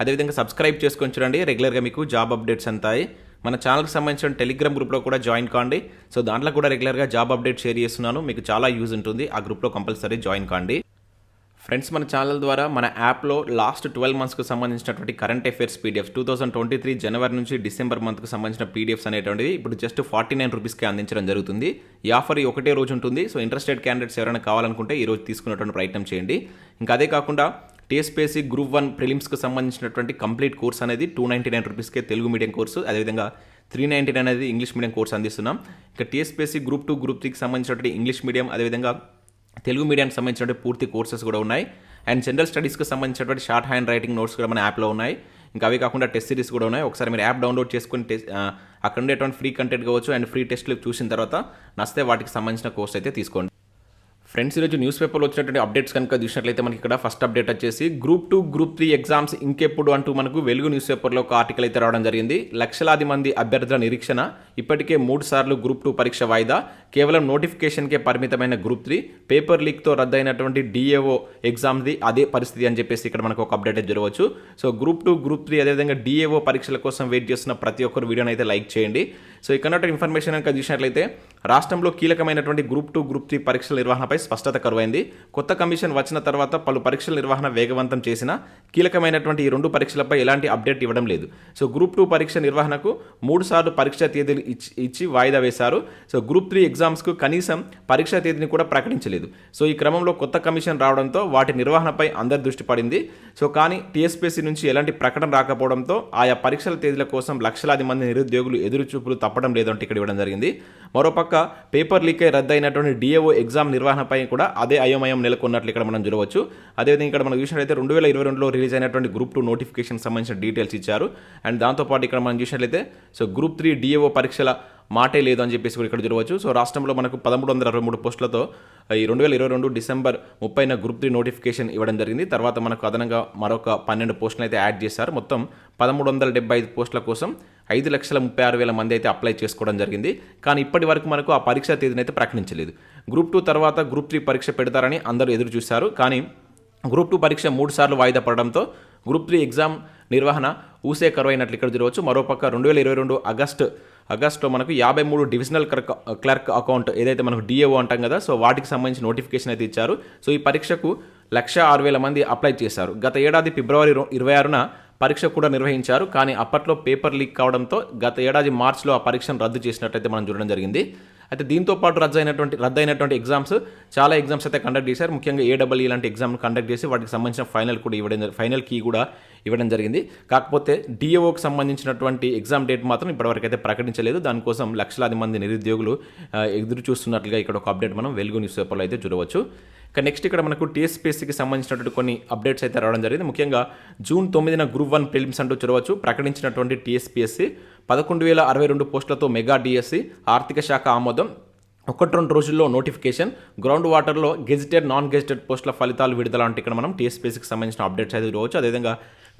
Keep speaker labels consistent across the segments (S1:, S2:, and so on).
S1: అదేవిధంగా సబ్స్క్రైబ్ చేసుకొని చూడండి. రెగ్యులర్గా మీకు జాబ్ అప్డేట్స్ అంతాయి. మన ఛానల్కి సంబంధించిన టెలిగ్రామ్ గ్రూప్లో కూడా జాయిన్ కాండి. సో దాంట్లో కూడా రెగ్యులర్గా జాబ్ అప్డేట్ షేర్ చేస్తున్నాను. మీకు చాలా యూజ్ ఉంటుంది. ఆ గ్రూప్లో కంపల్సరీ జాయిన్ కాండి. ఫ్రెండ్స్ మన ఛానల్ ద్వారా మన యాప్లో లాస్ట్ ట్వెల్వ్ మంత్స్కి సంబంధించినటువంటి current affairs PDF two thousand twenty three జనవరి నుంచి డిసెంబర్ మంత్కి సంబంధించిన పీడిఎఫ్స్ అనేటువంటివి ఇప్పుడు జస్ట్ ఫార్టీ నైన్ రూపీస్కి అందించడం జరుగుతుంది. ఈ ఆఫర్ ఈ ఒకటే రోజు ఉంటుంది. సో ఇంట్రెస్టెడ్ క్యాండిడేట్స్ ఎవరైనా కావాలనుకుంటే ఈ రోజు తీసుకున్నటువంటి ప్రయత్నం చేయండి. ఇంకా అదే కాకుండా టీఎస్పీఎస్సీ గ్రూప్ వన్ ప్రిలిమ్స్కి సంబంధించినటువంటి కంప్లీట్ కోర్స్ అనేది టూ నైంటీ నైన్ రూపీస్కే తెలుగు మీడియం కోర్సు అదేవిధంగా త్రీ నైంటీ నైన్ అనేది ఇంగ్లీష్ మీడియం కోర్స్ అందిస్తున్నాం. ఇక టీఎస్పీఎస్సీ గ్రూప్ టూ గ్రూప్ త్రీకి సంబంధించినటువంటి ఇంగ్లీష్ మీడియం అదేవిధంగా తెలుగు మీడియానికి సంబంధించినటువంటి పూర్తి కోర్సెస్ కూడా ఉన్నాయి. అండ్ జనరల్ స్టడీస్కి సంబంధించినటువంటి షార్ట్ హ్యాండ్ రైటింగ్ నోట్స్ కూడా మన యాప్లో ఉన్నాయి. ఇంకా అవి కాకుండా టెస్ట్ సిరీస్ కూడా ఉన్నాయి. ఒకసారి మీరు యాప్ డౌన్లోడ్ చేసుకుని టెస్ట్ అక్కడ ఉండేటువంటి ఫ్రీ కంటెంట్ కావచ్చు అండ్ ఫ్రీ టెస్ట్లు చూసిన తర్వాత నస్తే వాటికి సంబంధించిన కోర్స్ అయితే తీసుకోండి. ఫ్రెండ్స్ ఈరోజు న్యూస్ పేపర్లో వచ్చినటువంటి అప్డేట్స్ కనుక చూసినట్లయితే మనకి ఇక్కడ ఫస్ట్ అప్డేట్ వచ్చేసి group two group three exams ఇంకెప్పుడు అంటూ మనకు వెలుగు న్యూస్ పేపర్లో ఒక ఆర్టికల్ అయితే రావడం జరిగింది. లక్షలాది మంది అభ్యర్థుల నిరీక్షణ ఇప్పటికే మూడు సార్లు గ్రూప్ టూ పరీక్ష వాయిదా. కేవలం నోటిఫికేషన్కే పరిమితమైన గ్రూప్ త్రీ పేపర్ లీక్తో రద్దయినటువంటి డిఏఓ ఎగ్జామ్ది అదే పరిస్థితి అని చెప్పేసి ఇక్కడ మనకు ఒక అప్డేట్ అయితే జరగవచ్చు. So group two group three అదేవిధంగా డిఏఓ పరీక్షల కోసం వెయిట్ చేస్తున్న ప్రతి ఒక్కరు వీడియోని అయితే లైక్ చేయండి. సో ఇక్కడ ఇన్ఫర్మేషన్ కనుక చూసినట్లయితే రాష్ట్రంలో కీలకమైనటువంటి గ్రూప్ టూ గ్రూప్ త్రీ పరీక్షల నిర్వహణపై స్పష్టత కరువైంది. కొత్త కమిషన్ వచ్చిన తర్వాత పలు పరీక్షల నిర్వహణ వేగవంతం చేసిన కీలకమైనటువంటి ఈ రెండు పరీక్షలపై ఎలాంటి అప్డేట్ ఇవ్వడం లేదు. సో గ్రూప్ టూ పరీక్ష నిర్వహణకు మూడు సార్లు పరీక్ష తేదీలు ఇచ్చి ఇచ్చి వాయిదా వేశారు. సో గ్రూప్ త్రీ ఎగ్జామ్స్కు కనీసం పరీక్షా తేదీని కూడా ప్రకటించలేదు. సో ఈ క్రమంలో కొత్త కమిషన్ రావడంతో వాటి నిర్వహణపై అందరి దృష్టి పడింది. సో కానీ టీఎస్పీసీ నుంచి ఎలాంటి ప్రకటన రాకపోవడంతో ఆయా పరీక్షల తేదీల కోసం లక్షలాది మంది నిరుద్యోగులు ఎదురుచూపులు తప్పడం లేదంటే ఇక్కడ ఇవ్వడం జరిగింది. మరోపక్క పేపర్ లీక్ అయి రద్దయినటువంటి డిఏఓ ఎగ్జామ్ నిర్వహణపై కూడా అదే అయోమయం నెలకొన్నట్లు ఇక్కడ మనం చూడవచ్చు. అదేవిధంగా ఇక్కడ మనం చూసినట్లయితే రెండు వేల ఇరవై రెండులో రిలీజ్ అయినటువంటి గ్రూప్ టూ నోటిఫికేషన్ సంబంధించిన డీటెయిల్స్ ఇచ్చారు. అండ్ దాంతోపాటు ఇక్కడ మనం చూసినట్లయితే సో గ్రూప్ త్రీ డిఏఓ పరీక్షల మాటే లేదు అని చెప్పేసి కూడా ఇక్కడ చూడవచ్చు. సో రాష్ట్రంలో మనకు పదమూడు వందల అరవై మూడు పోస్టులతో ఈ రెండు వేల ఇరవై రెండు డిసెంబర్ ముప్పైన గ్రూప్ త్రీ నోటిఫికేషన్ ఇవ్వడం జరిగింది. తర్వాత మనకు అదనంగా మరొక పన్నెండు పోస్టులు అయితే యాడ్ చేశారు. మొత్తం పదమూడు వందల డెబ్బై ఐదు పోస్టుల కోసం ఐదు లక్షల ముప్పై ఆరు వేల మంది అయితే అప్లై చేసుకోవడం జరిగింది. కానీ ఇప్పటి వరకు మనకు ఆ పరీక్ష తేదీని అయితే ప్రకటించలేదు. గ్రూప్ టూ తర్వాత గ్రూప్ త్రీ పరీక్ష పెడతారని అందరూ ఎదురు చూశారు. కానీ గ్రూప్ టూ పరీక్ష మూడు సార్లు వాయిదా పడడంతో గ్రూప్ త్రీ ఎగ్జామ్ నిర్వహణ ఊసే అయినట్లు ఇక్కడ చూడవచ్చు. మరోపక్క రెండు వేల ఇరవై రెండు ఆగస్టు ఆగస్టులో మనకు యాభై మూడు డివిజనల్ క్లర్క్ క్లర్క్ అకౌంట్ ఏదైతే మనకు డిఏఓ అంటాం కదా సో వాటికి సంబంధించి నోటిఫికేషన్ అయితే ఇచ్చారు. సో ఈ పరీక్షకు లక్ష ఆరు వేల మంది అప్లై చేశారు. గత ఏడాది ఫిబ్రవరి ఇరవై ఆరున పరీక్ష కూడా నిర్వహించారు. కానీ అప్పట్లో పేపర్ లీక్ కావడంతో గత ఏడాది మార్చిలో ఆ పరీక్షను రద్దు చేసినట్టయితే మనం చూడడం జరిగింది. అయితే దీంతో పాటు రద్దు అయినటువంటి రద్దు అయినటువంటి ఎగ్జామ్స్ చాలా ఎగ్జామ్స్ అయితే కండక్ట్ చేశారు. ముఖ్యంగా ఏడబ్ల్యూ లాంటి ఎగ్జామ్ కండక్ట్ చేసి వాటికి సంబంధించిన ఫైనల్ కూడా ఇవ్వడం ఫైనల్ కీ కూడా ఇవ్వడం జరిగింది. కాకపోతే డిఓకి సంబంధించినటువంటి ఎగ్జామ్ డేట్ మాత్రం ఇప్పటివరకు అయితే ప్రకటించలేదు. దానికోసం లక్షలాది మంది నిరుద్యోగులు ఎదురు చూస్తున్నట్లుగా ఇక్కడ ఒక అప్డేట్ మనం వెలుగు న్యూస్ పేపర్లో అయితే చూడవచ్చు. ఇక నెక్స్ట్ ఇక్కడ మనకు టీఎస్పీఎస్సీకి సంబంధించినటువంటి కొన్ని అప్డేట్స్ అయితే రావడం జరిగింది. ముఖ్యంగా జూన్ తొమ్మిదిన గ్రూప్ వన్ ప్రిలిమ్స్ అంటూ చూడవచ్చు. ప్రకటించినటువంటి టీఎస్పీఎస్సీ పదకొండు వేల అరవై రెండు పోస్టులతో మెగా డిఎస్సి ఆర్థిక శాఖ ఆమోదం. ఒకటి రెండు రోజుల్లో నోటిఫికేషన్. గ్రౌండ్ వాటర్లో గెజిటెడ్ నాన్ గెజిటెడ్ పోస్టుల ఫలితాలు విడుదల అంటే ఇక్కడ మనం టీఎస్పీసీకి సంబంధించిన అప్డేట్స్ అయితే చూడవచ్చు. అదేవిధంగా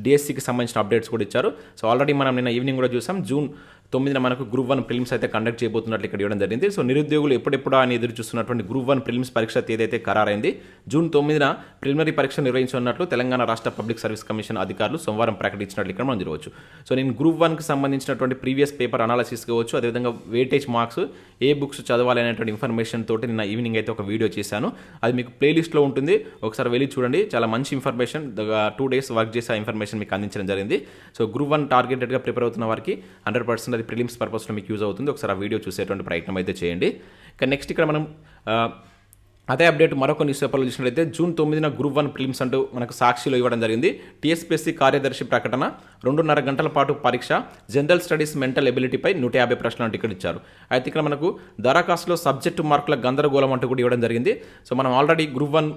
S1: డిఎస్సికి సంబంధించిన అప్డేట్స్ కూడా ఇచ్చారు. సో ఆల్రెడీ మనం నిన్న ఈవినింగ్ కూడా చూసాం. జూన్ తొమ్మిదిన మనకు గ్రూప్ వన్ ప్రిలిమ్స్ అయితే కండక్ట్ చేయబోతున్నట్లు ఇక్కడ ఇవ్వడం జరిగింది. సో నిరుద్యోగులు ఎప్పుడెప్పుడు అని ఎదురు చూస్తున్నటువంటి గ్రూప్ వన్ ప్రిలిమ్స్ పరీక్ష తేదీ ఖరారైంది. జూన్ తొమ్మిదిన ప్రిలిమినరీ పరీక్ష నిర్వహించనున్నట్లు తెలంగాణ రాష్ట్ర పబ్లిక్ సర్వీస్ కమిషన్ అధికారులు సోమవారం ప్రకటించినట్లు ఇక్కడ మనం చూడవచ్చు. సో నేను గ్రూప్ వన్కి సంబంధించినటువంటి ప్రీవియస్ పేపర్ అనాలిసిస్ కావచ్చు అదేవిధంగా వెయిటేజ్ మార్క్స్ ఏ బుక్స్ చదవాలి అనేటువంటి ఇన్ఫర్మేషన్ తోటి నిన్న ఈవినింగ్ అయితే ఒక వీడియో చేశాను. అది మీకు ప్లేలిస్ట్లో ఉంటుంది. ఒకసారి వెళ్ళి చూడండి. చాలా మంచి ఇన్ఫర్మేషన్ టూ డేస్ వర్క్ చేసే ఇన్ఫర్మేషన్ మీకు అందించడం జరిగింది. సో గ్రూప్ వన్ టార్గెటెడ్గా ప్రిపేర్ అవుతున్న వారికి హండ్రెడ్ పర్సెంట్ అది ప్రిలిమ్స్ పర్పస్లో మీకు యూజ్ అవుతుంది. ఒకసారి ఆ వీడియో చూసేటువంటి ప్రయత్నం అయితే చేయండి. ఇక నెక్స్ట్ ఇక్కడ మనం ఆ, అదే అప్డేట్ మరొక న్యూస్ పేపర్లో చూసినట్లయితే జూన్ తొమ్మిదిన గ్రూప్ వన్ ఫిలిమ్స్ అంటూ మనకు సాక్షిలో ఇవ్వడం జరిగింది. టీఎస్పీఎస్సీ కార్యదర్శి ప్రకటన రెండున్నర గంటల పాటు పరీక్ష జనరల్ స్టడీస్ మెంటల్ ఎబిలిటీపై నూట యాభై ప్రశ్నలు అంటూ ఇక్కడ ఇచ్చారు. అయితే ఇక్కడ మనకు దరఖాస్తులో సబ్జెక్టు మార్కుల గందరగోళం అంటూ కూడా ఇవ్వడం జరిగింది. సో మనం ఆల్రెడీ గ్రూప్ వన్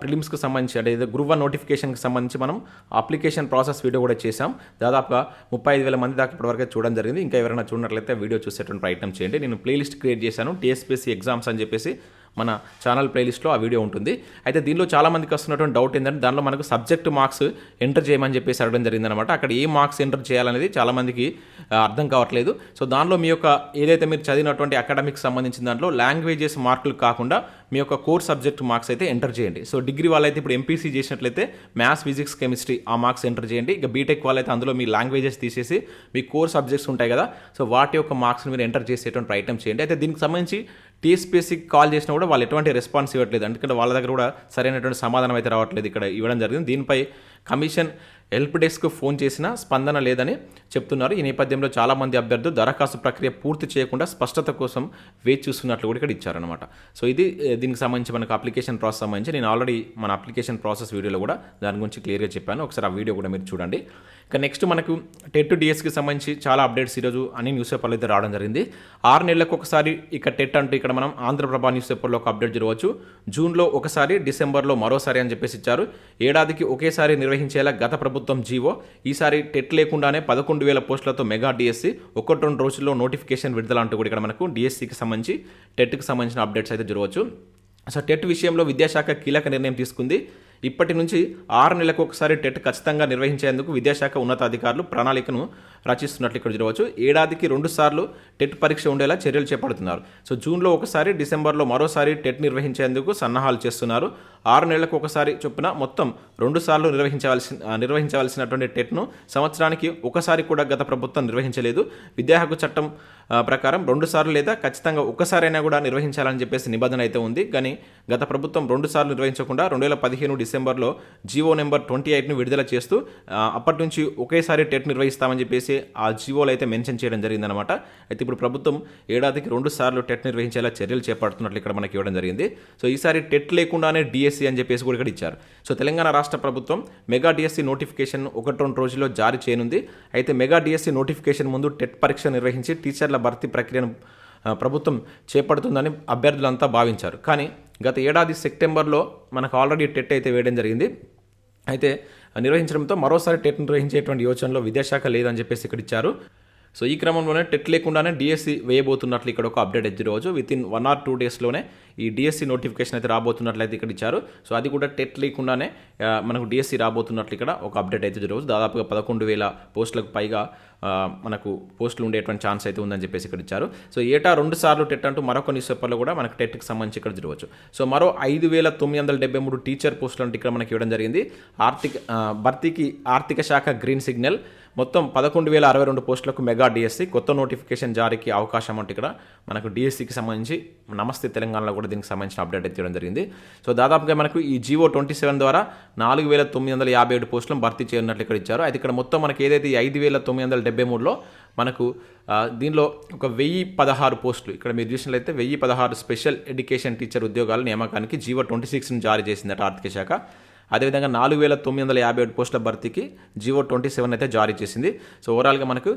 S1: ప్రిలిమ్స్కి సంబంధించి అంటే గ్రూప్ వన్ నోటిఫికేషన్కి సంబంధించి మనం అప్లికేషన్ ప్రాసెస్ వీడియో కూడా చేశాం. దాదాపుగా ముప్పై ఐదు వేల మంది దాకా ఇప్పటివరకు చూడడం జరిగింది. ఇంకా ఎవరైనా చూడనట్లయితే వీడియో చూసేటువంటి ప్రయత్నం చేయండి. నేను ప్లేలిస్ట్ క్రియేట్ చేశాను. టీఎస్పీఎస్సీ ఎగ్జామ్స్ అని చెప్పేసి మన ఛానల్ ప్లేలిస్ట్లో ఆ వీడియో ఉంటుంది. అయితే దీనిలో చాలామందికి వస్తున్నటువంటి డౌట్ ఏంటంటే దానిలో మనకు సబ్జెక్ట్ మార్క్స్ ఎంటర్ చేయమని చెప్పేసి అడగడం జరిగిందనమాట అక్కడ ఏ మార్క్స్ ఎంటర్ చేయాలనేది చాలామందికి అర్థం కావట్లేదు. సో దానిలో మీ యొక్క ఏదైతే మీరు చదివినటువంటి అకాడమిక్స్ సంబంధించిన దాంట్లో లాంగ్వేజెస్ మార్కులు కాకుండా మీ యొక్క కోర్ సబ్జెక్ట్ మార్క్స్ అయితే ఎంటర్ చేయండి. సో డిగ్రీ వాళ్ళైతే ఇప్పుడు ఎంపీసీ చేసినట్లయితే మ్యాథ్స్ ఫిజిక్స్ కెమిస్ట్రీ ఆ మార్క్స్ ఎంటర్ చేయండి. ఇక బీటెక్ వాళ్ళైతే అందులో మీ లాంగ్వేజెస్ తీసేసి మీ కోర్ సబ్జెక్ట్స్ ఉంటాయి కదా సో వాటి యొక్క మార్క్స్ని మీరు ఎంటర్ చేసేటువంటి ప్రయత్నం చేయండి. అయితే దీనికి సంబంధించి టీఎస్పీఎస్సీకి కాల్ చేసినా కూడా వాళ్ళు ఎటువంటి రెస్పాన్స్ ఇవ్వట్లేదు. ఎందుకంటే వాళ్ళ దగ్గర కూడా సరైనటువంటి సమాధానం అయితే రావట్లేదు ఇక్కడ ఇవ్వడం జరిగింది. దీనిపై కమిషన్ హెల్ప్ డెస్క్ ఫోన్ చేసినా స్పందన లేదని చెప్తున్నారు. ఈ నేపథ్యంలో చాలామంది అభ్యర్థులు దరఖాస్తు ప్రక్రియ పూర్తి చేయకుండా స్పష్టత కోసం వేచి చూస్తున్నట్లు కూడా ఇక్కడ ఇచ్చారనమాట సో ఇది దీనికి సంబంధించి మనకు అప్లికేషన్ ప్రాసెస్ సంబంధించి నేను ఆల్రెడీ మన అప్లికేషన్ ప్రాసెస్ వీడియోలో కూడా దాని గురించి క్లియర్గా చెప్పాను. ఒకసారి ఆ వీడియో కూడా మీరు చూడండి. ఇక నెక్స్ట్ మనకు టెట్ డిఎస్కి సంబంధించి చాలా అప్డేట్స్ ఈరోజు అన్ని న్యూస్ పేపర్లు అయితే రావడం జరిగింది. ఆరు నెలలకు ఒకసారి ఇక టెట్ అంటూ ఇక్కడ మనం ఆంధ్రప్రభ న్యూస్ పేపర్లో ఒక అప్డేట్ జరగవచ్చు. జూన్లో ఒకసారి డిసెంబర్లో మరోసారి అని చెప్పేసి ఇచ్చారు. ఏడాదికి ఒకేసారి నిర్వహించేలా గత ప్రభుత్వం జీవో ఈసారి టెట్ లేకుండానే పదకొండు వేల పోస్టులతో మెగా డిఎస్సి ఒకటి రెండు రోజుల్లో నోటిఫికేషన్ విడుదల అంటూ కూడా ఇక్కడ మనకు డిఎస్సికి సంబంధించి టెట్కి సంబంధించిన అప్డేట్స్ అయితే జరగవచ్చు. సో టెట్ విషయంలో విద్యాశాఖ కీలక నిర్ణయం తీసుకుంది. ఇప్పటి నుంచి ఆరు నెలలకు ఒకసారి టెట్ ఖచ్చితంగా నిర్వహించేందుకు విద్యాశాఖ ఉన్నతాధికారులు ప్రణాళికను రచిస్తున్నట్లు ఇక్కడ చూడవచ్చు. ఏడాదికి రెండు సార్లు టెట్ పరీక్ష ఉండేలా చర్యలు చేపడుతున్నారు. సో జూన్లో ఒకసారి డిసెంబర్లో మరోసారి టెట్ నిర్వహించేందుకు సన్నాహాలు చేస్తున్నారు. ఆరు నెలలకు ఒకసారి చొప్పున మొత్తం రెండు సార్లు నిర్వహించవలసి నిర్వహించవలసినటువంటి టెట్ను సంవత్సరానికి ఒకసారి కూడా గత ప్రభుత్వం నిర్వహించలేదు. విద్యా హక్కు చట్టం ప్రకారం రెండు సార్లు లేదా ఖచ్చితంగా ఒక్కసారైనా కూడా నిర్వహించాలని చెప్పేసి నిబంధన అయితే ఉంది. కానీ గత ప్రభుత్వం రెండు సార్లు నిర్వహించకుండా రెండు వేల పదిహేను డిసెంబర్లో జీవో నెంబర్ ట్వంటీ ఎయిట్ను విడుదల చేస్తూ అప్పటి నుంచి ఒకేసారి టెట్ నిర్వహిస్తామని చెప్పేసి ఆ జీవోలు అయితే మెన్షన్ చేయడం జరిగిందనమాట అయితే ఇప్పుడు ప్రభుత్వం ఏడాదికి రెండు సార్లు టెట్ నిర్వహించేలా చర్యలు చేపడుతున్నట్లు ఇక్కడ మనకి ఇవ్వడం జరిగింది. సో ఈసారి టెట్ లేకుండానే డిఎస్సి అని చెప్పేసి కూడా ఇక్కడ ఇచ్చారు. సో తెలంగాణ రాష్ట్ర ప్రభుత్వం మెగా డిఎస్సి నోటిఫికేషన్ ఒకటి రెండు రోజుల్లో జారీ చేయనుంది. అయితే మెగా డిఎస్సి నోటిఫికేషన్ ముందు టెట్ పరీక్ష నిర్వహించి టీచర్ల భర్తీ ప్రక్రియను ప్రభుత్వం చేపడుతుందని అభ్యర్థులంతా భావించారు. కానీ గత ఏడాది సెప్టెంబర్లో మనకు ఆల్రెడీ టెట్ అయితే వేయడం జరిగింది. అయితే నిర్వహించడంతో మరోసారి టెట్ నిర్వహించేటువంటి యోచనలో విద్యాశాఖ లేదని చెప్పేసి ఇక్కడ ఇచ్చారు. సో ఈ క్రమంలోనే టెట్ లేకుండానే డిఎస్సి వేయబోతున్నట్లు ఇక్కడ ఒక అప్డేట్ ఇచ్చి రోజు with in one or two డేస్లోనే ఈ డిఎస్సి నోటిఫికేషన్ అయితే రాబోతున్నట్లు అయితే ఇక్కడ ఇచ్చారు. సో అది కూడా టెట్ లేకుండానే మనకు డిఎస్సి రాబోతున్నట్లు ఇక్కడ ఒక అప్డేట్ అయితే రోజు దాదాపుగా పదకొండు వేల పోస్టులకు పైగా మనకు పోస్టులు ఉండేటువంటి ఛాన్స్ అయితే ఉందని చెప్పేసి ఇక్కడ ఇచ్చారు. సో ఏటా రెండు సార్లు టెట్ అంటూ మరొక న్యూస్ పేపర్లో కూడా మనకు టెట్కి సంబంధించి ఇక్కడ జరగవచ్చు సో మరో ఐదు వేల తొమ్మిది వందల డెబ్బై మూడు టీచర్ పోస్టులు అంటే ఇక్కడ మనకి ఇవ్వడం జరిగింది. ఆర్థిక భర్తీకి ఆర్థిక శాఖ గ్రీన్ సిగ్నల్ మొత్తం పదకొండు వేల అరవై రెండు పోస్టులకు మెగా డిఎస్సి కొత్త నోటిఫికేషన్ జారీకి అవకాశం అంటే ఇక్కడ మనకు డిఎస్సికి సంబంధించి నమస్తే తెలంగాణలో కూడా దీనికి సంబంధించిన అప్డేట్ అయితే ఇవ్వడం జరిగింది. సో దాదాపుగా మనకు ఈ జీవో ట్వంటీ సెవెన్ ద్వారా నాలుగు వేల తొమ్మిది వందల యాభై ఏడు పోస్టులను భర్తీ చేయనున్నట్లు ఇక్కడ ఇచ్చారు. అయితే ఇక్కడ మొత్తం మనకి ఏదైతే ఐదు వేల తొమ్మిది వందల డెబ్బై మూడులో మనకు దీనిలో ఒక వెయ్యి పదహారు పోస్టులు ఇక్కడ మీరు చూసినట్లయితే వెయ్యి పదహారు స్పెషల్ ఎడ్యుకేషన్ టీచర్ ఉద్యోగాల నియామకానికి జీవో ట్వంటీ సిక్స్ని జారీ చేసిందట ఆర్థిక శాఖ. అదేవిధంగా నాలుగు వేల తొమ్మిది వందల యాభై ఏడు పోస్టుల భర్తీకి జీవో ట్వంటీ సెవెన్ అయితే జారీ చేసింది. సో ఓవరాల్గా మనకు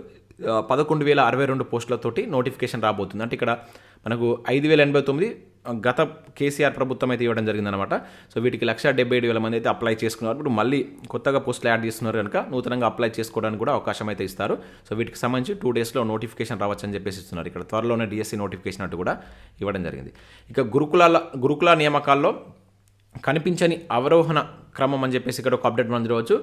S1: పదకొండు వేల అరవై రెండు పోస్టులతోటి నోటిఫికేషన్ రాబోతుంది. అంటే ఇక్కడ మనకు ఐదు వేల ఎనభై తొమ్మిది గత కేసీఆర్ ప్రభుత్వం అయితే ఇవ్వడం జరిగిందనమాట సో వీటికి లక్ష డెబ్బై ఏడు వేల మంది అయితే అప్లై చేసుకున్నారు. ఇప్పుడు మళ్ళీ కొత్తగా పోస్టులు యాడ్ చేస్తున్నారు కనుక నూతనంగా అప్లై చేసుకోవడానికి కూడా అవకాశం అయితే ఇస్తారు. సో వీటికి సంబంధించి టూ డేస్లో నోటిఫికేషన్ రావచ్చని చెప్పేసి ఇస్తున్నారు. ఇక్కడ త్వరలోనే డిఎస్సి నోటిఫికేషన్ అంటూ కూడా ఇవ్వడం జరిగింది. ఇక గురుకులాల గురుకుల నియామకాల్లో కనిపించని అవరోహణ క్రమం అని చెప్పేసి ఇక్కడ ఒక అప్డేట్ మనం చూడవచ్చు.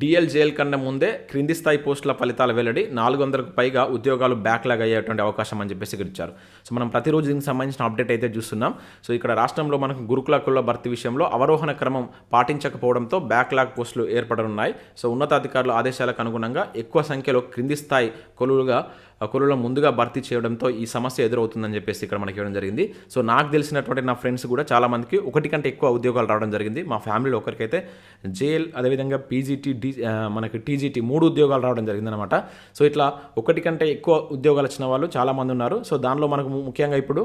S1: డిఎల్ జేఎల్ కన్నా ముందే క్రింది స్థాయి పోస్టుల ఫలితాల వెల్లడి నాలుగు వందలకు పైగా ఉద్యోగాలు బ్యాక్లాగ్ అయ్యేటువంటి అవకాశం అని చెప్పేసి ఇక్కడ ఇచ్చారు. సో మనం ప్రతిరోజు దీనికి సంబంధించిన అప్డేట్ అయితే చూస్తున్నాం. సో ఇక్కడ రాష్ట్రంలో మనకు గురుకుల కుల భర్తీ విషయంలో అవరోహణ క్రమం పాటించకపోవడంతో బ్యాక్లాగ్ పోస్టులు ఏర్పడనున్నాయి. సో ఉన్నతాధికారుల ఆదేశాలకు అనుగుణంగా ఎక్కువ సంఖ్యలో క్రింది స్థాయి కొలువులుగా కొలువులో ముందుగా భర్తీ చేయడంతో ఈ సమస్య ఎదురవుతుందని చెప్పేసి ఇక్కడ మనకి ఇవ్వడం జరిగింది. సో నాకు తెలిసినటువంటి నా ఫ్రెండ్స్ కూడా చాలా మందికి ఒకటి కంటే ఎక్కువ ఉద్యోగాలు రావడం జరిగింది. మా ఫ్యామిలీలో ఒకరికైతే జేఎల్ అదేవిధంగా పీజీటీ డి మనకి టీజీటీ మూడు ఉద్యోగాలు రావడం జరిగిందనమాట సో ఇట్లా ఒకటి కంటే ఎక్కువ ఉద్యోగాలు వచ్చిన వాళ్ళు చాలామంది ఉన్నారు. సో దానిలో మనకు ముఖ్యంగా ఇప్పుడు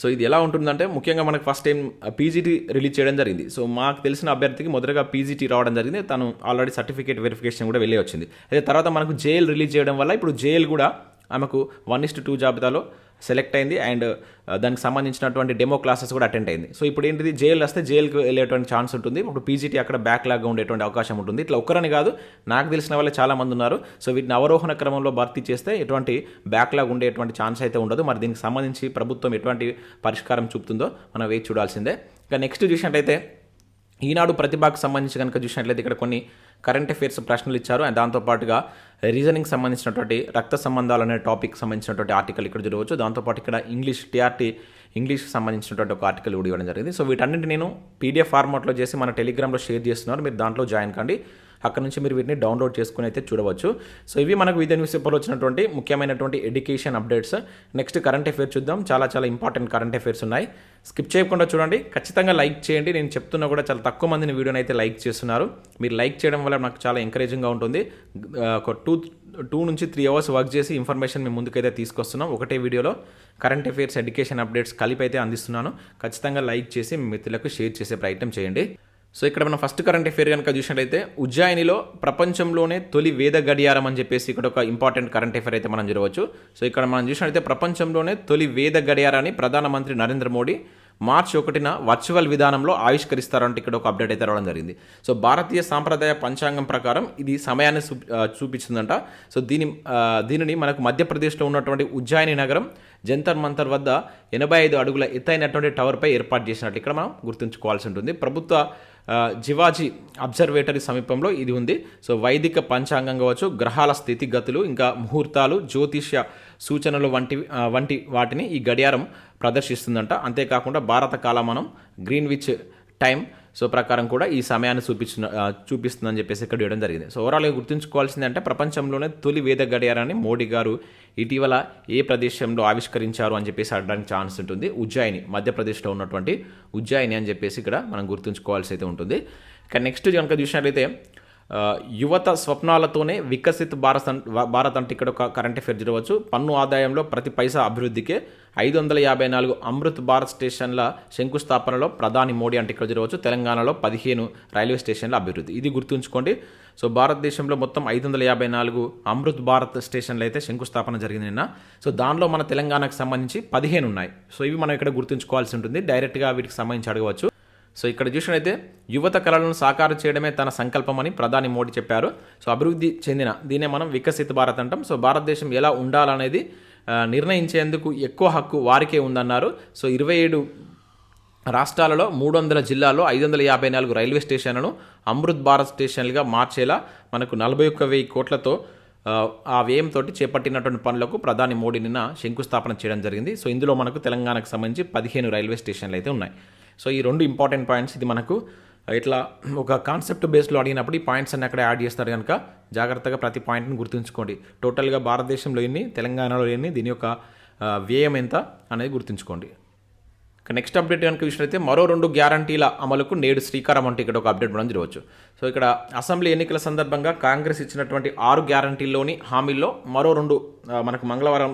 S1: సో ఇది ఎలా ఉంటుందంటే ముఖ్యంగా మనకు ఫస్ట్ టైం పీజీటీ రిలీజ్ చేయడం జరిగింది. సో మాకు తెలిసిన అభ్యర్థికి మొదటగా పీజీటీ రావడం జరిగింది. తను ఆల్రెడీ సర్టిఫికేట్ వెరిఫికేషన్ కూడా వెళ్ళి వచ్చింది. అయితే తర్వాత మనకు జేఎల్ రిలీజ్ చేయడం వల్ల ఇప్పుడు జేఎల్ కూడా ఆమెకు వన్ ఇస్ట్ టూ జాబితాలో సెలెక్ట్ అయింది అండ్ దానికి సంబంధించినటువంటి డెమో క్లాసెస్ కూడా అటెండ్ అయింది. సో ఇప్పుడు ఏంటిది జైలు వస్తే జైలుకి వెళ్ళేటువంటి ఛాన్స్ ఉంటుంది. ఇప్పుడు పీజీటీ అక్కడ బ్యాక్ లాగా ఉండేటువంటి అవకాశం ఉంటుంది. ఇట్లా ఒక్కరని కాదు నాకు తెలిసిన వాళ్ళే చాలామంది ఉన్నారు. సో వీటిని అవరోహణ క్రమంలో భర్తీ చేస్తే ఎటువంటి బ్యాక్ లాగా ఉండేటువంటి ఛాన్స్ అయితే ఉండదు. మరి దీనికి సంబంధించి ప్రభుత్వం ఎటువంటి పరిష్కారం చూపుతుందో మనం వేచి చూడాల్సిందే. ఇక నెక్స్ట్ చూసినట్లయితే ఈనాడు ప్రతిభకు సంబంధించి కనుక చూసినట్లయితే ఇక్కడ కొన్ని కరెంట్ అఫైర్స్ ప్రశ్నలు ఇచ్చారు. అండ్ దాంతోపాటుగా రీజనింగ్ సంబంధించినటువంటి రక్త సంబంధాలు అనే టాపిక్ సంబంధించినటువంటి ఆర్టికల్ ఇక్కడ చూడవచ్చు. దాంతోపాటు ఇక్కడ ఇంగ్లీష్ టీఆర్టీ ఇంగ్లీష్ సంబంధించినటువంటి ఒక ఆర్టికల్ కూడా ఇవ్వడం జరిగింది. సో వీటన్నింటి నేను పీడిఎఫ్ ఫార్మాట్లో చేసి మన టెలిగ్రామ్లో షేర్ చేస్తున్నారు. మీరు దాంట్లో జాయిన్ కండి. అక్కడ నుంచి మీరు వీటిని డౌన్లోడ్ చేసుకుని అయితే చూడవచ్చు. సో ఇవి మనకు వివిధ న్యూస్ పేపర్లో వచ్చినటువంటి ముఖ్యమైనటువంటి education updates next current affairs చూద్దాం. చాలా చాలా ఇంపార్టెంట్ కరెంట్ అఫేర్స్ ఉన్నాయి. స్కిప్ చేయకుండా చూడండి. ఖచ్చితంగా లైక్ చేయండి. నేను చెప్తున్నా కూడా చాలా తక్కువ మందిని వీడియోని అయితే లైక్ చేస్తున్నారు. మీరు లైక్ చేయడం వల్ల నాకు చాలా ఎంకరేజింగ్గా ఉంటుంది. ఒక టూ టూ నుంచి త్రీ అవర్స్ వర్క్ చేసి ఇన్ఫర్మేషన్ మేము ముందుకైతే తీసుకొస్తున్నాం. ఒకటే వీడియోలో కరెంట్ అఫైర్స్ ఎడ్యుకేషన్ అప్డేట్స్ కలిపి అయితే అందిస్తున్నాను. ఖచ్చితంగా లైక్ చేసి మిత్రులకు షేర్ చేసే ప్రయత్నం చేయండి. సో ఇక్కడ మనం ఫస్ట్ కరెంట్ అఫేర్ కనుక చూసినట్లయితే ఉజ్జాయినిలో ప్రపంచంలోనే తొలి వేద గడియారం అని చెప్పేసి ఇక్కడ ఒక ఇంపార్టెంట్ కరెంట్ అఫేర్ అయితే మనం చూడవచ్చు. సో ఇక్కడ మనం చూసినట్లయితే ప్రపంచంలోనే తొలి వేద గడియారాన్ని ప్రధానమంత్రి నరేంద్ర మోడీ మార్చి ఒకటిన వర్చువల్ విధానంలో ఆవిష్కరిస్తారంటే ఇక్కడ ఒక అప్డేట్ అయితే రావడం జరిగింది. సో భారతీయ సాంప్రదాయ పంచాంగం ప్రకారం ఇది సమయాన్ని చూపి- చూపించిందంట. సో దీని దీనిని మనకు మధ్యప్రదేశ్లో ఉన్నటువంటి ఉజ్జాయిని నగరం జంతర్ మంతర్ వద్ద ఎనభై ఐదు అడుగుల ఎత్తైనటువంటి టవర్పై ఏర్పాటు చేసినట్టు ఇక్కడ మనం గుర్తుంచుకోవాల్సి ఉంటుంది. ప్రభుత్వ జివాజీ అబ్జర్వేటరీ సమీపంలో ఇది ఉంది. సో వైదిక పంచాంగం కావచ్చు గ్రహాల స్థితిగతులు ఇంకా ముహూర్తాలు జ్యోతిష్య సూచనలు వంటి వంటి వాటిని ఈ గడియారం ప్రదర్శిస్తుందంట. అంతేకాకుండా భారత కాలమానం గ్రీన్విచ్ టైం సో ప్రకారం కూడా ఈ సమయాన్ని చూపిస్తున్న చూపిస్తుందని చెప్పేసి ఇక్కడ ఇవ్వడం జరిగింది. సో ఓవరాల్గా గుర్తుంచుకోవాల్సింది అంటే ప్రపంచంలోనే తొలి వేద గడియారాన్ని మోడీ గారు ఇటీవల ఏ ప్రదేశంలో ఆవిష్కరించారు అని చెప్పేసి అడడానికి ఛాన్స్ ఉంటుంది. ఉజ్జాయిని మధ్యప్రదేశ్లో ఉన్నటువంటి ఉజ్జాయిని అని చెప్పేసి ఇక్కడ మనం గుర్తుంచుకోవాల్సి అయితే ఉంటుంది. ఇక నెక్స్ట్ కనుక చూసినట్లయితే యువత స్వప్నాలతోనే వికసిత్ భారత్ భారత్ అంటే ఇక్కడ ఒక కరెంట్ అఫేర్ చూడవచ్చు పన్ను ఆదాయంలో ప్రతి పైసా అభివృద్ధికే ఐదు వందల యాభై నాలుగు అమృత్ భారత్ స్టేషన్ల శంకుస్థాపనలో ప్రధాని మోడీ అంటే ఇక్కడ చూడవచ్చు. తెలంగాణలో పదిహేను రైల్వే స్టేషన్ల అభివృద్ధి. ఇది గుర్తుంచుకోండి. సో భారతదేశంలో మొత్తం ఐదు వందల యాభై నాలుగు అమృత్ భారత్ స్టేషన్లు అయితే శంకుస్థాపన జరిగింది నిన్న. సో దానిలో మన తెలంగాణకు సంబంధించి పదిహేను ఉన్నాయి. సో ఇవి మనం ఇక్కడ గుర్తుంచుకోవాల్సి ఉంటుంది. డైరెక్ట్గా వీటికి సంబంధించి అడగవచ్చు. సో ఇక్కడ చూసినట్లయితే యువత కళలను సాకారం చేయడమే తన సంకల్పమని ప్రధాని మోడీ చెప్పారు. సో అభివృద్ధి చెందిన దీనే మనం వికసిత భారత్ అంటాం. సో భారతదేశం ఎలా ఉండాలనేది నిర్ణయించేందుకు ఎక్కువ హక్కు వారికే ఉందన్నారు. సో ఇరవై ఏడు రాష్ట్రాలలో మూడు వందల జిల్లాల్లో ఐదు వందల యాభై నాలుగు రైల్వే స్టేషన్లను అమృత్ భారత్ స్టేషన్లుగా మార్చేలా మనకు నలభై ఒక్క వెయ్యి కోట్లతో ఆ, ఆ వ్యయంతో చేపట్టినటువంటి పనులకు ప్రధాని మోడీ నిన్న శంకుస్థాపన చేయడం జరిగింది. సో ఇందులో మనకు తెలంగాణకు సంబంధించి పదిహేను రైల్వే స్టేషన్లు అయితే ఉన్నాయి. సో ఈ రెండు ఇంపార్టెంట్ పాయింట్స్ ఇది మనకు ఇట్లా ఒక కాన్సెప్ట్ బేస్లో అడిగినప్పుడు ఈ పాయింట్స్ అన్ని అక్కడ యాడ్ చేస్తారు కనుక జాగ్రత్తగా ప్రతి పాయింట్ని గుర్తుంచుకోండి. టోటల్గా భారతదేశంలో ఎన్ని తెలంగాణలో ఎన్ని దీని యొక్క వ్యయం ఎంత అనేది గుర్తుంచుకోండి. నెక్స్ట్ అప్డేట్ కనుక చూసినట్లయితే మరో రెండు గ్యారంటీల అమలుకు నేడు శ్రీకారం అంటే ఇక్కడ ఒక అప్డేట్ మనం చూడవచ్చు సో ఇక్కడ అసెంబ్లీ ఎన్నికల సందర్భంగా కాంగ్రెస్ ఇచ్చినటువంటి ఆరు గ్యారంటీల్లోని హామీల్లో మరో రెండు మనకు మంగళవారం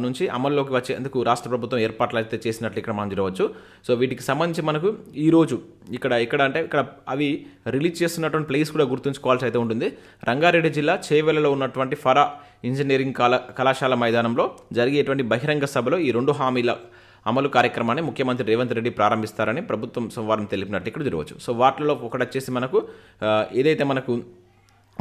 S1: నుంచి అమల్లోకి వచ్చేందుకు రాష్ట్ర ప్రభుత్వం ఏర్పాట్లు అయితే చేసినట్లు ఇక్కడ మనం చూడవచ్చు సో వీటికి సంబంధించి మనకు ఈరోజు ఇక్కడ ఇక్కడ అంటే ఇక్కడ అవి రిలీజ్ చేస్తున్నటువంటి ప్లేస్ కూడా గుర్తుంచుకోవాల్సి అయితే ఉంటుంది. రంగారెడ్డి జిల్లా చేవెలలో ఉన్నటువంటి ఫరా ఇంజనీరింగ్ కళా కళాశాల మైదానంలో జరిగేటువంటి బహిరంగ సభలో ఈ రెండు హామీల అమలు కార్యక్రమాన్ని ముఖ్యమంత్రి రేవంత్ రెడ్డి ప్రారంభిస్తారని ప్రభుత్వం సోమవారం తెలిపినట్టు ఇక్కడ చూడవచ్చు సో వాటిలో ఒకటి వచ్చేసి మనకు ఏదైతే మనకు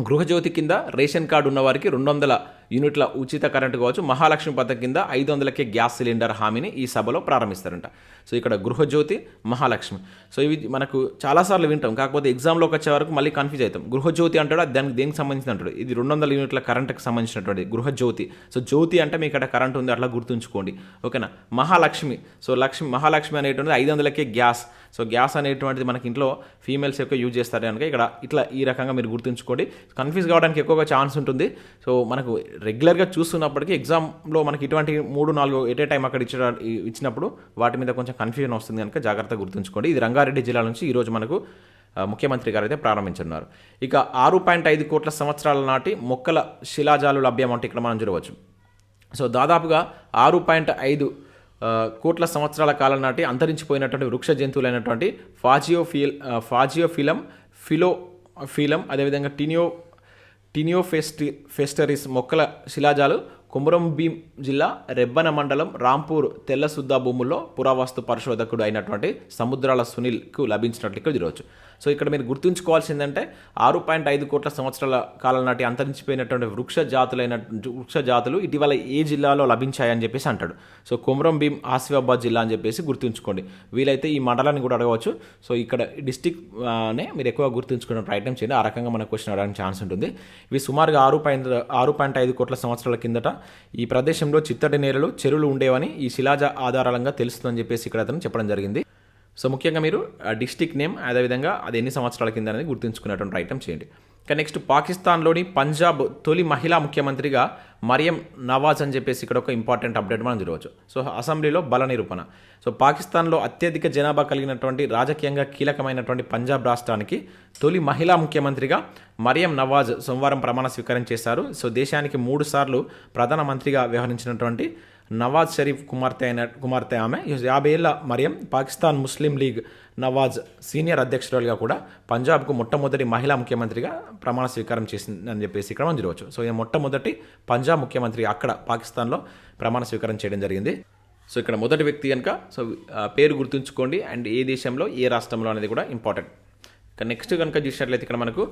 S1: గృహజ్యోతి కింద రేషన్ కార్డు ఉన్న వారికి రెండు వందల యూనిట్ల ఉచిత కరెంటు కావచ్చు. మహాలక్ష్మి పథకం కింద ఐదు వందలకే గ్యాస్ సిలిండర్ హామీని ఈ సభలో ప్రారంభిస్తారంట. సో ఇక్కడ గృహజ్యోతి మహాలక్ష్మి. సో ఇవి మనకు చాలాసార్లు వింటాం. కాకపోతే ఎగ్జామ్లోకి వచ్చే వరకు మళ్ళీ కన్ఫ్యూజ్ అవుతాం. గృహజ్యోతి అంటాడు? దానికి దేనికి సంబంధించిన అంటాడు? ఇది రెండు వందల యూనిట్ల కరెంటుకి సంబంధించినటువంటి గృహజ్యోతి. సో జ్యోతి అంటే మీకు ఇక్కడ కరెంట్ ఉంది అట్లా గుర్తుంచుకోండి. ఓకేనా? మహాలక్ష్మి. సో లక్ష్మి మహాలక్ష్మి అనేటువంటిది ఐదు వందలకే గ్యాస్. సో గ్యాస్ అనేటువంటిది మనకి ఇంట్లో ఫీమేల్స్ ఎక్కువ యూజ్ చేస్తారు కనుక ఇక్కడ ఇట్లా ఈ రకంగా మీరు గుర్తుంచుకోండి. కన్ఫ్యూజ్ కావడానికి ఎక్కువగా ఛాన్స్ ఉంటుంది. సో మనకు రెగ్యులర్గా చూస్తున్నప్పటికీ ఎగ్జామ్లో మనకి ఇటువంటి మూడు నాలుగు ఎట్ ఏ టైం అక్కడ ఇచ్చిన ఇచ్చినప్పుడు వాటి మీద కొంచెం కన్ఫ్యూజన్ వస్తుంది కనుక జాగ్రత్తగా గుర్తుంచుకోండి. ఇది రంగారెడ్డి జిల్లా నుంచి ఈరోజు మనకు ముఖ్యమంత్రి గారు అయితే ప్రారంభించనున్నారు. ఇక ఆరు పాయింట్ ఐదు కోట్ల సంవత్సరాల నాటి మొక్కల శిలాజాలు లభ్యం అంటే ఇక్కడ మనం చూడవచ్చు. సో దాదాపుగా ఆరు పాయింట్ ఐదు కోట్ల సంవత్సరాల కాలం నాటి అంతరించిపోయినటువంటి వృక్ష జంతువులైనటువంటి ఫాజియోఫిల్ ఫాజియోఫిలం ఫిలో ఫిలం అదేవిధంగా టినియో టినియోఫెస్టి ఫెస్టరిస్ మొక్కల శిలాజాలు కుమరం భీం జిల్లా రెబ్బన మండలం రాంపూర్ తెల్లసుద్దా భూముల్లో పురావస్తు పరిశోధకుడు అయినటువంటి సముద్రాల సునీల్కు లభించినట్లు ఇక్కడ చూడవచ్చు. సో ఇక్కడ మీరు గుర్తుంచుకోవాల్సిందంటే ఆరు పాయింట్ ఐదు కోట్ల సంవత్సరాల కాలం నాటి అంతరించిపోయినటువంటి వృక్ష జాతులైన వృక్ష జాతులు ఇటీవల ఏ జిల్లాలో లభించాయని చెప్పేసి అంటాడు. సో కుమరం భీం ఆసిఫాబాద్ జిల్లా అని చెప్పేసి గుర్తుంచుకోండి. వీలైతే ఈ మండలాన్ని కూడా అడగవచ్చు. సో ఇక్కడ డిస్టిక్ నే మీరు ఎక్కువ గుర్తుంచుకునే ప్రయత్నం చేయండి. ఆ రకంగా మనకు క్వశ్చన్ అడగడానికి ఛాన్స్ ఉంటుంది. ఇవి సుమారుగా ఆరు పాయింట్ ఆరు పాయింట్ ఐదు కోట్ల సంవత్సరాల కిందట ఈ ప్రదేశంలో చిత్తడి నేలలు చెరువులు ఉండేవని ఈ శిలాజ ఆధారంగా తెలుస్తుందని చెప్పేసి ఇక్కడ అతను చెప్పడం జరిగింది. సో ముఖ్యంగా మీరు డిస్టిక్ నేమ్ అదేవిధంగా అది ఎన్ని సంవత్సరాల కింద అనేది గుర్తుంచుకునేటువంటి ఐటమ్ చేయండి. కానీ నెక్స్ట్ పాకిస్తాన్లోని పంజాబ్ తొలి మహిళా ముఖ్యమంత్రిగా మరియం నవాజ్ అని చెప్పేసి ఇక్కడ ఒక ఇంపార్టెంట్ అప్డేట్ మనం చూడవచ్చు. సో అసెంబ్లీలో బల నిరూపణ. సో పాకిస్తాన్లో అత్యధిక జనాభా కలిగినటువంటి రాజకీయంగా కీలకమైనటువంటి పంజాబ్ రాష్ట్రానికి తొలి మహిళా ముఖ్యమంత్రిగా మరియం నవాజ్ సోమవారం ప్రమాణ స్వీకారం చేశారు. సో దేశానికి మూడు సార్లు ప్రధానమంత్రిగా వ్యవహరించినటువంటి నవాజ్ షరీఫ్ కుమార్తె అయిన కుమార్తె ఆమె యాభై ఏళ్ళ Maryam Pakistan Muslim League Nawaz senior అధ్యక్షురాలుగా కూడా పంజాబ్కు మొట్టమొదటి మహిళా ముఖ్యమంత్రిగా ప్రమాణ స్వీకారం చేసిందని చెప్పేసి ఇక్కడ మనం చూడవచ్చు. సో ఈ మొట్టమొదటి పంజాబ్ ముఖ్యమంత్రి అక్కడ పాకిస్తాన్లో ప్రమాణ స్వీకారం చేయడం జరిగింది. సో ఇక్కడ మొదటి వ్యక్తి కనుక సో పేరు గుర్తుంచుకోండి. అండ్ ఏ దేశంలో ఏ రాష్ట్రంలో అనేది కూడా ఇంపార్టెంట్. ఇక నెక్స్ట్ కనుక చూసినట్లయితే ఇక్కడ మనకు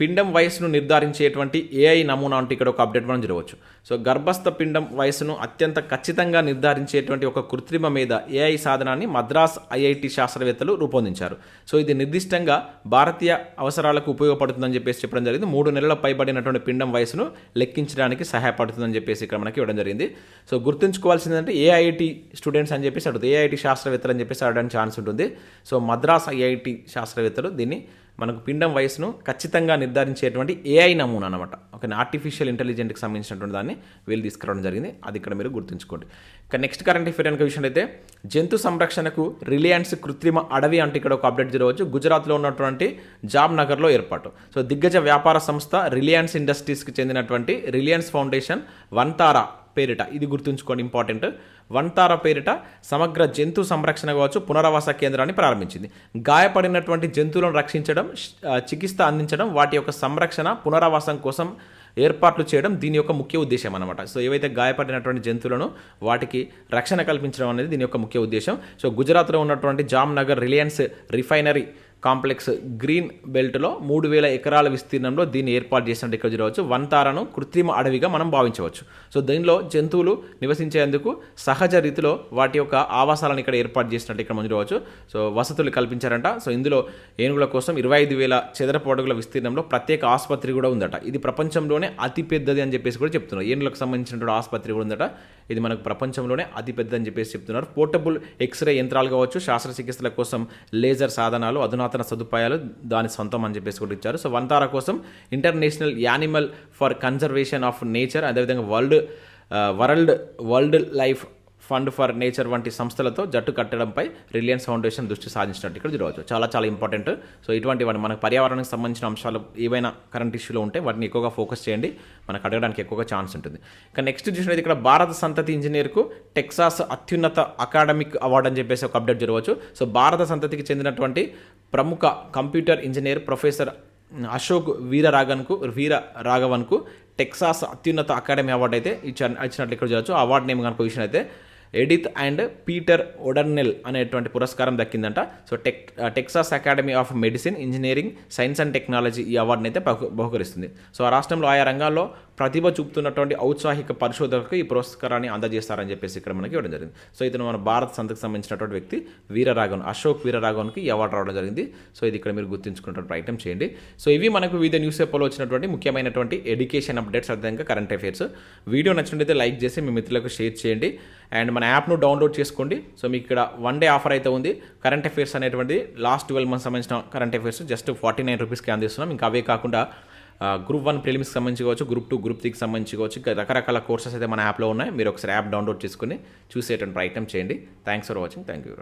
S1: పిండం వయసును నిర్ధారించేటువంటి ఏఐ నమూనా అంటే ఇక్కడ ఒక అప్డేట్ మనం చూడవచ్చు. సో గర్భస్థ పిండం వయసును అత్యంత ఖచ్చితంగా నిర్ధారించేటువంటి ఒక కృత్రిమ మీద ఏఐ సాధనాన్ని మద్రాస్ ఐఐటి శాస్త్రవేత్తలు రూపొందించారు. సో ఇది నిర్దిష్టంగా భారతీయ అవసరాలకు ఉపయోగపడుతుందని చెప్పేసి చెప్పడం జరిగింది. మూడు నెలల పైబడినటువంటి పిండం వయసును లెక్కించడానికి సహాయపడుతుందని చెప్పేసి ఇక్కడ మనకి ఇవ్వడం జరిగింది. సో గుర్తుంచుకోవాల్సిందంటే ఏఐటి స్టూడెంట్స్ అని చెప్పేసి అడుగుతుంది ఏఐటి శాస్త్రవేత్తలు అని చెప్పేసి అడగడానికి ఛాన్స్ ఉంటుంది. సో మద్రాస్ ఐఐటి శాస్త్రవేత్తలు దీన్ని మనకు పిండం వయసును ఖచ్చితంగా నిర్ధారించేటువంటి ఏఐ నమూనా అనమాట ఒక ఆర్టిఫిషియల్ ఇంటెలిజెంట్కి సంబంధించినటువంటి దాన్ని వీళ్ళు తీసుకురావడం జరిగింది. అది ఇక్కడ మీరు గుర్తుంచుకోండి. ఇక నెక్స్ట్ కరెంట్ అఫేర్ అనే విషయం అయితే జంతు సంరక్షణకు రిలయన్స్ కృత్రిమ అడవి అంటే ఇక్కడ ఒక అప్డేట్ జరగవచ్చు. గుజరాత్లో ఉన్నటువంటి జామ్ నగర్లో ఏర్పాటు. సో దిగ్గజ వ్యాపార సంస్థ రిలయన్స్ ఇండస్ట్రీస్కి చెందినటువంటి రిలయన్స్ ఫౌండేషన్ వంతారా పేరిట. ఇది గుర్తుంచుకోండి ఇంపార్టెంట్. వంటార పేరిట సమగ్ర జంతు సంరక్షణ కావచ్చు పునరావాస కేంద్రాన్ని ప్రారంభించింది. గాయపడినటువంటి జంతువులను రక్షించడం చికిత్స అందించడం వాటి యొక్క సంరక్షణ పునరావాసం కోసం ఏర్పాట్లు చేయడం దీని యొక్క ముఖ్య ఉద్దేశం అనమాట సో ఏవైతే గాయపడినటువంటి జంతువులను వాటికి రక్షణ కల్పించడం అనేది దీని యొక్క ముఖ్య ఉద్దేశం. సో గుజరాత్లో ఉన్నటువంటి Jamnagar Reliance refinery complex green బెల్ట్లో మూడు వేల ఎకరాల విస్తీర్ణంలో దీన్ని ఏర్పాటు చేసినట్టు ఇక్కడ చూడవచ్చు. వంతారను కృత్రిమ అడవిగా మనం భావించవచ్చు. సో దీనిలో జంతువులు నివసించేందుకు సహజ రీతిలో వాటి యొక్క ఆవాసాలను ఇక్కడ ఏర్పాటు చేసినట్టు ఇక్కడ మనం చూడవచ్చు. సో వసతులు కల్పించారంట. సో ఇందులో ఏనుగుల కోసం ఇరవై ఐదు వేల చదరపు అడుగుల విస్తీర్ణంలో ప్రత్యేక ఆసుపత్రి కూడా ఉందట. ఇది ప్రపంచంలోనే అతిపెద్దది అని చెప్పేసి కూడా చెప్తున్నారు. ఏనుగులకు సంబంధించినటువంటి ఆసుపత్రి కూడా ఉందట. ఇది మనకు ప్రపంచంలోనే అతిపెద్దది అని చెప్పేసి చెప్తున్నారు. పోర్టబుల్ ఎక్స్రే యంత్రాలు కావచ్చు శస్త్రచికిత్సల కోసం లేజర్ సాధనాలు అధునా అధునాతన సదుపాయాలు దాని సొంతం అని చెప్పేసి కూడా ఇచ్చారు. సో వంతారా కోసం international animal for conservation of nature అదేవిధంగా world world world life fund for nature వంటి సంస్థలతో జట్టు కట్టడంపై రిలయన్స్ ఫౌండేషన్ దృష్టి సాధించినట్టు ఇక్కడ చూడవచ్చు. చాలా చాలా ఇంపార్టెంట్ సో ఇటువంటి వాటి మనకు పర్యావరణానికి సంబంధించిన అంశాలు ఏవైనా కరెంట్ ఇష్యూలో ఉంటే వాటిని ఎక్కువగా ఫోకస్ చేయండి. మనకు అడగడానికి ఎక్కువగా ఛాన్స్ ఉంటుంది. ఇక నెక్స్ట్ చూసినది ఇక్కడ భారత సంతతి ఇంజనీర్కు టెక్సాస్ అత్యున్నత అకాడమిక్ అవార్డు అని చెప్పేసి ఒక అప్డేట్ జరగవచ్చు. సో భారత సంతతికి చెందినటువంటి ప్రముఖ కంప్యూటర్ ఇంజనీర్ ప్రొఫెసర్ అశోక్ వీరరాగన్కు వీర రాఘవన్కు టెక్సాస్ అత్యున్నత అకాడమీ అవార్డు అయితే ఇచ్చారు ఇచ్చినట్లు ఇక్కడ చూడవచ్చు. అవార్డు నేమ్ కనుక విషయం అయితే ఎడిత్ అండ్ పీటర్ ఒడర్నెల్ అనేటువంటి పురస్కారం దక్కిందంట. So tech Texas academy of medicine engineering science and technology ఈ అవార్డుని అయితే బహు బహుకరిస్తుంది. సో ఆ రాష్ట్రంలో ఆయా రంగాల్లో ప్రతిభ చూపుతున్నటువంటి ఔత్సాహిక పరిశోధకులకు ఈ పురస్కారాన్ని అందజేస్తారని చెప్పేసి ఇక్కడ మనకి ఇవ్వడం జరిగింది. సో ఇతను మన భారత్ సంతకు సంబంధించినటువంటి వ్యక్తి వీరరాఘవన్ అశోక్ వీరరాఘవన్కి ఈ అవార్డు రావడం జరిగింది. సో ఇది ఇక్కడ మీరు గుర్తుంచుకున్నటువంటి ప్రయత్నం చేయండి. సో ఇవి మనకు వివిధ న్యూస్ పేపర్లో వచ్చినటువంటి ముఖ్యమైనటువంటి ఎడ్యుకేషన్ అప్డేట్స్ అదేవిధంగా కరెంట్ అఫైర్స్. వీడియో నచ్చినట్లయితే లైక్ చేసి మీ మిత్రులకు షేర్ చేయండి. అండ్ మన యాప్ను డౌన్లోడ్ చేసుకోండి. సో మీకు ఇక్కడ వన్ డే ఆఫర్ అయితే ఉంది. కరెంట్ అఫైర్స్ అనేటువంటి లాస్ట్ ట్వెల్వ్ మంత్స్ సంబంధించిన current affairs just forty nine రూపీస్కి అందిస్తున్నాం. ఇంకా అవే కాకుండా గ్రూప్ వన్ ప్రిలిమ్స్కి సంబంధించి కావచ్చు గ్రూప్ టూ గ్రూప్ త్రీకి సంబంధించి కావచ్చు రకరకాల కోర్సెస్ అయితే మన యాప్లో ఉన్నాయి. మీరు ఒకసారి యాప్ డౌన్లోడ్ చేసుకుని చూసేటువంటి ప్రయత్నం చేయండి. Thanks for watching thank you